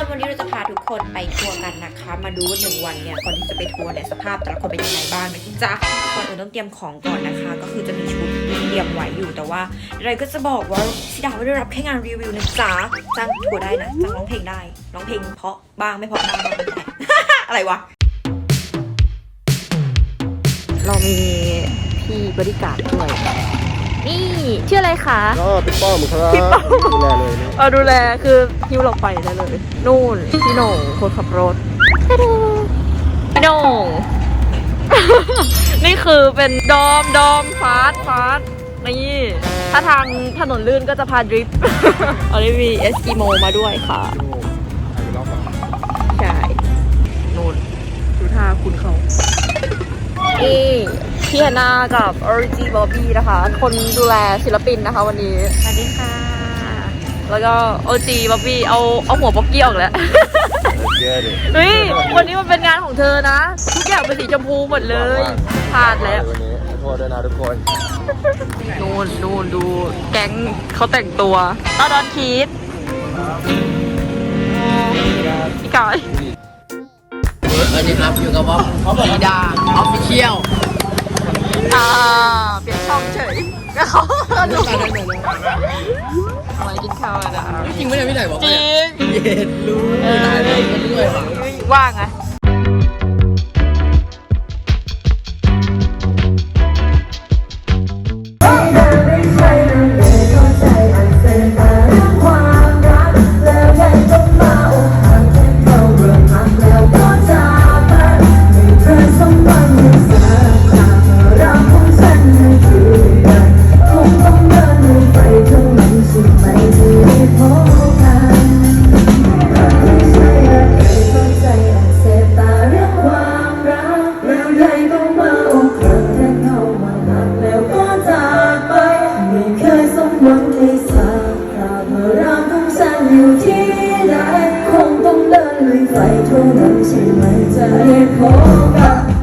คนวันนี้เราจะพาทุกคนไปทัวร์กันนะคะ มาดูว่าหนึ่งวันเนี่ยก่อนที่จะไปทัวร์เนี่ยสภาพแต่ละคนเป็นยังไงบ้างนะจ๊ะก่อนอื่นต้องเตรียมของก่อนนะคะ ก็คือจะมีชุดมีเตรียมไว้อยู่แต่ว่าอะไรก็จะบอกว่าสิดาไม่ได้รับแค่งานรีวิวนะจ๊ะจ้างทัวร์ได้นะจ้างร้องเพลงได้ร้องเพลงเพราะบ้างไม่เพราะบ้างอะไรวะเรามีพี่บริการด้วย นี่ชื่ออะไรคะ ก็พี่ป้อมครับพี่ป้อม ดูแลเลยเนี่ยเอาดูแลคือฮิวเราไปได้เลย นู่นพี่โหน่งคนขับรถตะดูพี่โหน่ง นี่คือเป็นดอมดอมฟาสฟาสนี่ถ้าทางถนนลื่นก็จะพาดริฟต์ อันนี้มีเอสกิโมมาด้วยค่ะ ดู พี่แฮนนากับ o r i g i Bobby นะคะ คนดูแลศิลปินนะคะวันนี้ สวัสดีค่ะ แล้วก็ OG Bobby เอาเอาหัวป๊อกกี้ออกแล้ว เย้ดิเฮ้ย วันนี้มันเป็นงานของเธอนะ ทุกอย่างเป็นสีชมพูหมดเลยพลาดแล้ว วันนี้ขอโทษด้วยนะทุกคน นู่นนู่นดูแก๊งเขาแต่งตัวตาดอนคีดพี่กาย สวัสดีครับ อยู่กับวอมสีดาออฟฟิเชียล อ่าเปลี่ยนช่องเฉยก็เขาลูกอะไรกินข้าวอะนะจริงไม่ใช่พี่ไหนบอกจริงเย็นรู้เออตายเลยกันด้วยว่ะว่างไงากเมื่อรักของฉันอยู่ที่ไหนคงต้องเดินลยไฟทั่วโลกใช่ไหมจะพบกับ